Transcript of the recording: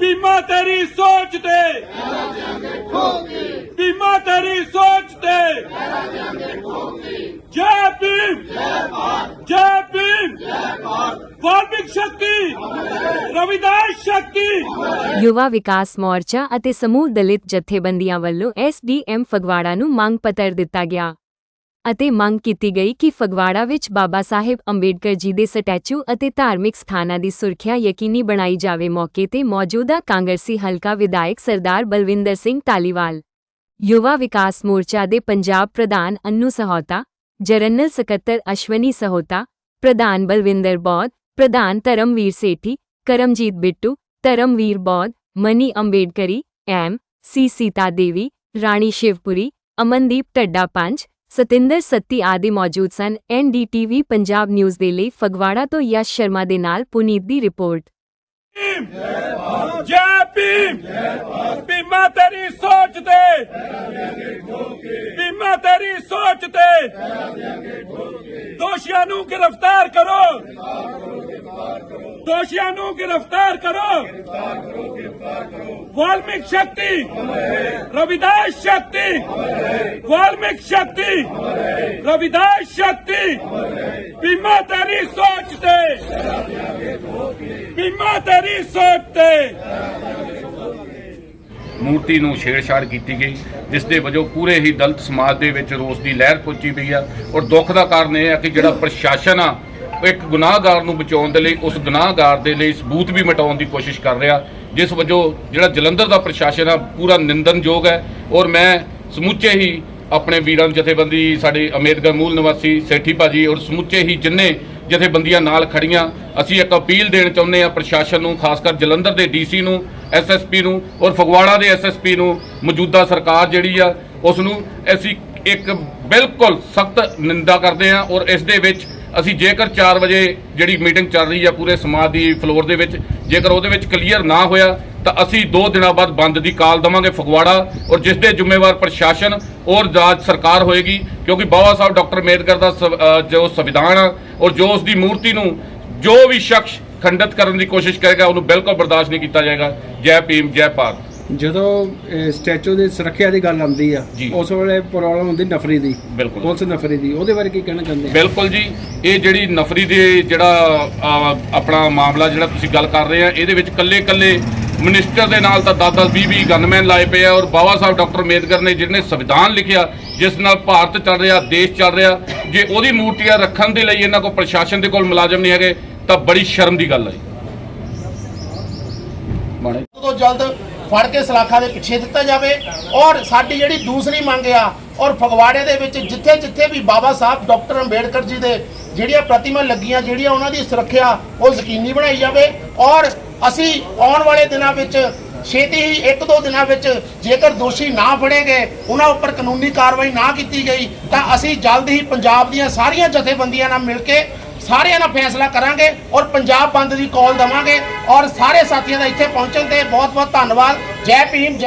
ਬੀਮਾ ਤੇਰੀ ਸੋਚ ਤੇ। ਬੀਮਾ ਤੇਰੀ ਸੋਚ ਤੇ। ਜੈ ਭੀਮ। ਜੈ ਭੀਮ। ਵਾਲਮੀਕ ਸ਼ਕਤੀ। ਰਵਿਦਾਸ ਸ਼ਕਤੀ। ਯੁਵਾ ਵਿਕਾਸ ਮੋਰਚਾ ਅਤੇ ਸਮੂਹ ਦਲਿਤ ਜਥੇਬੰਦੀਆਂ ਵੱਲੋਂ ਐਸਡੀਐਮ ਫਗਵਾੜਾ ਨੂੰ ਮੰਗ ਪੱਤਰ ਦਿੱਤਾ ਗਿਆ। ਅਤੇ ਮੰਗ ਕੀਤੀ ਗਈ ਕਿ ਫਗਵਾੜਾ ਵਿੱਚ ਬਾਬਾ ਸਾਹਿਬ ਅੰਬੇਡਕਰ ਜੀ ਦੇ ਸਟੈਚੂ ਅਤੇ ਧਾਰਮਿਕ ਸਥਾਨਾਂ ਦੀ ਸੁਰੱਖਿਆ ਯਕੀਨੀ ਬਣਾਈ ਜਾਵੇ ਮੌਕੇ ਤੇ ਮੌਜੂਦਾ ਕਾਂਗਰਸੀ ਹਲਕਾ ਵਿਧਾਇਕ ਸਰਦਾਰ ਬਲਵਿੰਦਰ ਸਿੰਘ ਧਾਲੀਵਾਲ, ਯੁਵਾ ਵਿਕਾਸ ਮੋਰਚਾ ਦੇ ਪੰਜਾਬ ਪ੍ਰਧਾਨ ਅੰਨੂ ਸਹੋਤਾ, ਜਰਨਲ ਸਕੱਤਰ ਅਸ਼ਵਨੀ ਸਹੋਤਾ, ਪ੍ਰਧਾਨ ਬਲਵਿੰਦਰ ਬੌਧ, ਪ੍ਰਧਾਨ ਧਰਮਵੀਰ ਸੇਠੀ, ਕਰਮਜੀਤ ਬਿੱਟੂ, ਧਰਮਵੀਰ ਬੌਧ, ਮਨੀ ਅੰਬੇਡਕਰੀ, ਐਮ, ਸੀ ਸੀਤਾ ਦੇਵੀ, ਰਾਣੀ ਸ਼ਿਵਪੁਰੀ, ਅਮਨਦੀਪ ਢੱਡਾ ਪੰਜ ਸਤਿੰਦਰ ਸੱਤੀ ਆਦਿ ਮੌਜੂਦ ਸਨ। ਐਨਡੀਟੀਵੀ ਪੰਜਾਬ ਨਿਊਜ਼ ਦੇ ਲਈ ਫਗਵਾੜਾ ਤੋਂ ਯਸ਼ ਸ਼ਰਮਾ ਦੇ ਨਾਲ ਪੁਨੀਤ ਦੀ ਰਿਪੋਰਟ। ਜੈ ਭੀਮ ਬੀਮਾ ਤੇਰੀ ਸੋਚ ਤੇ ਬੀਮਾ ਤੇਰੀ ਸੋਚ ਤੇ, ਦੋਸ਼ੀਆਂ ਨੂੰ ਗ੍ਰਿਫਤਾਰ ਕਰੋ। ਦੋਸ਼ੀਆਂ ਨੂੰ ਗ੍ਰਿਫਤਾਰ ਕਰੋ ਵਾਲਮੀਕ ਸ਼ਕਤੀ ਰਵਿਦਾਸ ਸ਼ਕਤੀ ਵਾਲਮੀਕ ਸ਼ਕਤੀ ਰਵਿਦਾਸ ਸ਼ਕਤੀ ਬੀਮਾ ਤੇਰੀ ਸੋਚ ਤੇ ਬੀਮਾ ਤੇਰੀ ਸੋਚ ਤੇ ਮੂਰਤੀ ਨੂੰ ਛੇੜਛਾੜ ਕੀਤੀ ਗਈ, ਜਿਸ ਦੇ ਵਜੋਂ ਪੂਰੇ ਹੀ ਦਲਿਤ ਸਮਾਜ ਦੇ ਵਿੱਚ ਰੋਸ ਦੀ ਲਹਿਰ ਪੁੱਜੀ ਪਈ ਆ। ਔਰ ਦੁੱਖ ਦਾ ਕਾਰਨ ਇਹ ਆ ਕਿ ਜਿਹੜਾ ਪ੍ਰਸ਼ਾਸਨ ਆ ਇੱਕ ਗੁਨਾਹਗਾਰ ਨੂੰ ਬਚਾਉਣ ਦੇ ਲਈ, ਉਸ ਗੁਨਾਹਗਾਰ ਦੇ ਲਈ ਸਬੂਤ ਵੀ ਮਿਟਾਉਣ ਦੀ ਕੋਸ਼ਿਸ਼ ਕਰ ਰਿਹਾ। ਜਿਸ ਵਜੋਂ ਜਿਹੜਾ ਜਲੰਧਰ ਦਾ ਪ੍ਰਸ਼ਾਸਨ ਆ, ਪੂਰਾ ਨਿੰਦਨਯੋਗ ਹੈ ਔਰ ਮੈਂ ਸਮੁੱਚੇ ਹੀ ਆਪਣੇ ਵੀਰਾਂ ਜਥੇਬੰਦੀ, ਸਾਡੇ ਅੰਬੇਦਕਰ ਮੂਲ ਨਿਵਾਸੀ ਸੇਠੀ ਭਾਜੀ ਔਰ ਸਮੁੱਚੇ ਹੀ ਜਿੰਨੇ ਜਥੇਬੰਦੀਆਂ ਨਾਲ ਖੜੀਆਂ, ਅਸੀਂ ਇੱਕ ਅਪੀਲ ਦੇਣ ਚਾਹੁੰਦੇ ਆ ਪ੍ਰਸ਼ਾਸਨ ਨੂੰ, ਖਾਸ ਕਰ ਜਲੰਧਰ ਦੇ ਡੀਸੀ ਨੂੰ ਐਸਐਸਪੀ ਨੂੰ ਔਰ ਫਗਵਾੜਾ ਦੇ ਐਸਐਸਪੀ ਨੂੰ, ਮੌਜੂਦਾ ਸਰਕਾਰ ਜਿਹੜੀ ਆ, ਉਸ ਨੂੰ ਅਸੀਂ ਇੱਕ ਬਿਲਕੁਲ ਸਖਤ ਨਿੰਦਾ ਕਰਦੇ ਆ ਔਰ ਇਸ ਦੇ ਵਿੱਚ ਅਸੀਂ ਜੇਕਰ 4 ਵਜੇ ਜਿਹੜੀ ਮੀਟਿੰਗ ਚੱਲ ਰਹੀ ਆ ਪੂਰੇ ਸਮਾਜ ਦੀ ਫਲੋਰ ਦੇ ਵਿੱਚ, ਜੇਕਰ ਉਹਦੇ ਵਿੱਚ ਕਲੀਅਰ ਨਾ ਹੋਇਆ, ਤਾਂ ਅਸੀਂ 2 ਦਿਨਾਂ ਬਾਅਦ ਬੰਦ ਦੀ ਕਾਲ ਦਵਾਂਗੇ ਫਗਵਾੜਾ ਔਰ ਜਿਸ ਦੇ ਜ਼ਿੰਮੇਵਾਰ ਪ੍ਰਸ਼ਾਸਨ ਔਰ ਰਾਜ ਸਰਕਾਰ ਹੋਏਗੀ, ਕਿਉਂਕਿ ਬਾਬਾ ਸਾਹਿਬ ਡਾਕਟਰ ਅੰਬੇਦਕਰ ਦਾ ਸਵ- ਜੋ ਸੰਵਿਧਾਨ ਆ ਔਰ ਜੋ ਉਸ ਦੀ ਮੂਰਤੀ ਨੂੰ ਜੋ ਵੀ ਸ਼ਖਸ ਖੰਡਿਤ ਕਰਨ ਦੀ ਕੋਸ਼ਿਸ਼ ਕਰੇਗਾ, ਉਹਨੂੰ ਬਿਲਕੁਲ ਬਰਦਾਸ਼ਤ ਨਹੀਂ ਕੀਤਾ ਜਾਏਗਾ। ਜੈ ਭੀਮ, ਜੈ ਭਾਰਤ। ਜਦੋਂ ਸਟੈਚੂ ਦੀ ਸੁਰੱਖਿਆ ਦੀ ਗੱਲ ਆਉਂਦੀ ਆ ਜੀ। ਉਸ ਵੇਲੇ ਪ੍ਰੋਬਲਮ ਹੁੰਦੀ ਨਫਰੀ ਦੀ ਬਿਲਕੁਲ। ਪੁਲਿਸ ਨਫਰੀ ਦੀ ਉਹਦੇ ਬਾਰੇ ਕੀ ਕਹਿਣਾ ਚਾਹੁੰਦੇ ਆ ਬਿਲਕੁਲ ਜੀ ਇਹ ਜਿਹੜੀ ਨਫਰੀ ਦੇ ਜਿਹੜਾ ਆਪਣਾ ਮਾਮਲਾ ਜਿਹੜਾ ਤੁਸੀਂ ਗੱਲ ਕਰ ਰਹੇ ਆ ਇਹਦੇ ਵਿੱਚ ਕੱਲੇ ਕੱਲੇ ਮਿਨਿਸਟਰ ਦੇ ਨਾਲ ਤਾਂ 10-10 20-20 ਗਨਮੈਨ ਲਾਏ ਪਏ ਆ ਔਰ ਬਾਬਾ ਸਾਹਿਬ ਡਾਕਟਰ ਅੰਬੇਦਕਰ ਨੇ ਜਿਹਨੇ ਸੰਵਿਧਾਨ ਲਿਖਿਆ ਜਿਸ ਨਾਲ ਭਾਰਤ ਚੱਲ ਰਿਹਾ ਦੇਸ਼ ਚੱਲ ਰਿਹਾ ਜੇ ਉਹਦੀ ਮੂਰਤੀਆਂ ਰੱਖਣ ਦੇ ਲਈ ਇਹਨਾਂ ਕੋਲ ਪ੍ਰਸ਼ਾਸਨ ਦੇ ਕੋਲ ਮੁਲਾਜ਼ਮ ਨਹੀਂ ਹੈਗੇ ਤਾਂ ਬੜੀ ਸ਼ਰਮ ਦੀ ਗੱਲ ਹੈ ਜੀ ਮਾਣੇ ਤੋਂ ਜਲਦ ਫੜ ਕੇ ਸਲਾਖਾਂ ਦੇ ਪਿੱਛੇ ਦਿੱਤਾ ਜਾਵੇ ਔਰ ਸਾਡੀ ਜਿਹੜੀ ਦੂਸਰੀ ਮੰਗ ਆ ਔਰ ਫਗਵਾੜੇ ਦੇ ਵਿੱਚ ਜਿੱਥੇ ਜਿੱਥੇ ਵੀ ਬਾਬਾ ਸਾਹਿਬ ਡਾਕਟਰ ਅੰਬੇਡਕਰ ਜੀ ਦੇ ਜਿਹੜੀਆਂ ਪ੍ਰਤਿਮਾ ਲੱਗੀਆਂ, ਜਿਹੜੀਆਂ ਉਹਨਾਂ ਦੀ ਸੁਰੱਖਿਆ, ਉਹ ਯਕੀਨੀ ਬਣਾਈ ਜਾਵੇ ਔਰ ਅਸੀਂ ਆਉਣ ਵਾਲੇ ਦਿਨਾਂ ਵਿੱਚ ਛੇਤੀ ਹੀ ਇੱਕ ਦੋ ਦਿਨਾਂ ਵਿੱਚ ਜੇਕਰ ਦੋਸ਼ੀ ਨਾ ਫੜੇ ਗਏ, ਉਹਨਾਂ ਉੱਪਰ ਕਾਨੂੰਨੀ ਕਾਰਵਾਈ ਨਾ ਕੀਤੀ ਗਈ, ਤਾਂ ਅਸੀਂ ਜਲਦ ਹੀ ਪੰਜਾਬ ਦੀਆਂ ਸਾਰੀਆਂ ਜਥੇਬੰਦੀਆਂ ਨਾਲ ਮਿਲ ਕੇ ਸਾਰਿਆਂ ਨਾਲ ਫੈਸਲਾ ਕਰਾਂਗੇ ਔਰ ਪੰਜਾਬ ਬੰਦ ਦੀ ਕਾਲ ਦਵਾਂਗੇ ਔਰ ਸਾਰੇ ਸਾਥੀਆਂ ਦਾ ਇੱਥੇ ਪਹੁੰਚਣ ਤੇ ਬਹੁਤ ਬਹੁਤ ਧੰਨਵਾਦ। ਜੈ ਭੀਮ, ਜੈ